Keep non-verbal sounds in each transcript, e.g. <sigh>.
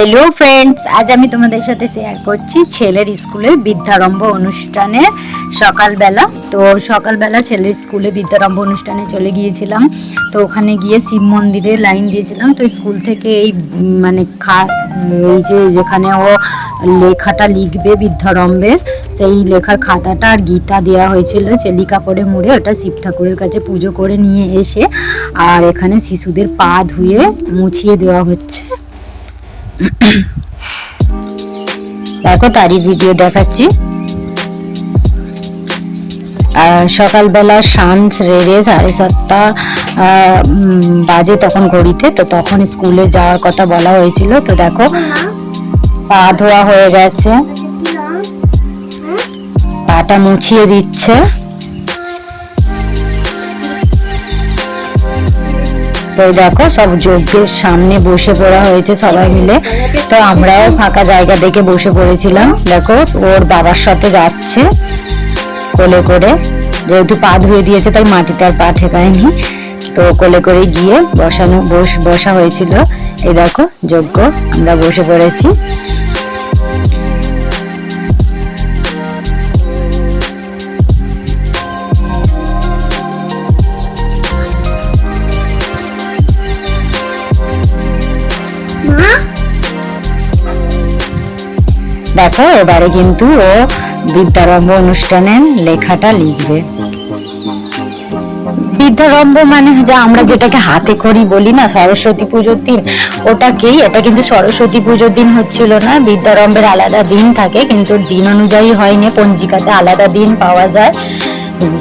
Hello friends আজ আমি তোমাদের সাথে শেয়ার করছি ছেলের স্কুলের বিদ্যারম্ভ অনুষ্ঠানের সকালবেলা। তো সকালবেলা ছেলের স্কুলে বিদ্যারম্ভ অনুষ্ঠানে চলে গিয়েছিলাম। তো ওখানে গিয়ে শিব মন্দিরে লাইন দিয়েছিলাম। তো স্কুল থেকে এই মানে খা, এই যে যেখানে ও লেখাটা লিখবে বিদ্যারম্ভের সেই লেখার খাতাটা আর গীতা দেওয়া হয়েছিল চেলি কাপড়ে মুড়ে। ওটা শিব ঠাকুরের কাছে পুজো করে নিয়ে এসে আর এখানে শিশুদের পা ধুয়ে মুছিয়ে দেওয়া হচ্ছে। <coughs> দেখো তারই ভিডিও দেখাচ্ছি। সকালবেলা শান্স রেড়ে সাড়ে সাতটা বাজে তখন ঘড়িতে তো তখন স্কুলে যাওয়ার কথা বলা হয়েছিল। তো দেখো পা ধোয়া হয়ে গেছে। পাটা মুছিয়ে দিচ্ছে। তো দেখো, সব যজ্ঞের সামনে বসে পড়া হয়েছে সবাই মিলে। তো আমরাও ফাঁকা জায়গা দেখে বসে পড়েছিলাম। দেখো, ওর বাবার সাথে যাচ্ছে কোলে করে। যেহেতু পা ধুয়ে দিয়েছে, তাই মাটিতে আর পা ঠেকায়নি। তো কোলে করে গিয়ে বসানো, বস, বসা হয়েছিল। এই দেখো, যজ্ঞ, আমরা বসে পড়েছি। দেখো, এবারে কিন্তু ও বিদ্যারম্ভ অনুষ্ঠানে লেখাটা লিখবে। বিদ্যারম্ভ মানে যে আমরা যেটাকে হাতে করি বলি না, সরস্বতী পুজোর দিন। ওটাকেই, এটা কিন্তু সরস্বতী পুজোর দিন হচ্ছিল না, বিদ্যারম্ভের আলাদা দিন থাকে, কিন্তু দিন অনুযায়ী হয়নি, পঞ্জিকাতে আলাদা দিন পাওয়া যায়।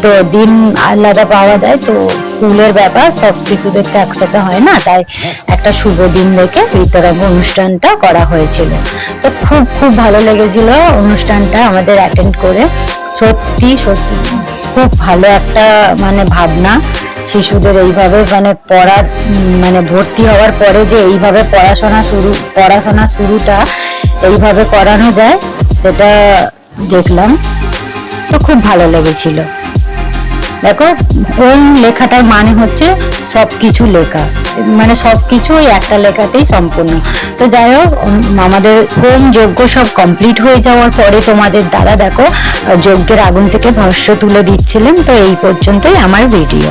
তো দিন আলাদা পাওয়া যায়, তো স্কুলের ব্যাপার, সব শিশুদের তো একসাথে হয় না, তাই একটা শুভ দিন দেখে বিদ্যারম্ভ অনুষ্ঠানটা করা হয়েছিল। তো খুব খুব ভালো লেগেছিল অনুষ্ঠানটা আমাদের অ্যাটেন্ড করে। সত্যি সত্যি খুব ভালো একটা মানে ভাবনা শিশুদের এইভাবে মানে পড়ার মানে ভর্তি হওয়ার পরে যে এইভাবে পড়াশোনা শুরু, পড়াশোনা শুরুটা এইভাবে করানো যায়, সেটা দেখলাম। তো খুব ভালো লেগেছিল। দেখো ওই লেখাটার মানে হচ্ছে সব কিছু লেখা। মানে সব কিছু ওই একটা লেখাতেই সম্পূর্ণ। তো যাই হোক আমাদের হোম যজ্ঞ সব কমপ্লিট হয়ে যাওয়ার পরে তোমাদের দাদা দেখো যজ্ঞের আগুন থেকে ভস্য তুলে দিচ্ছিলেন। তো এই পর্যন্তই আমার ভিডিও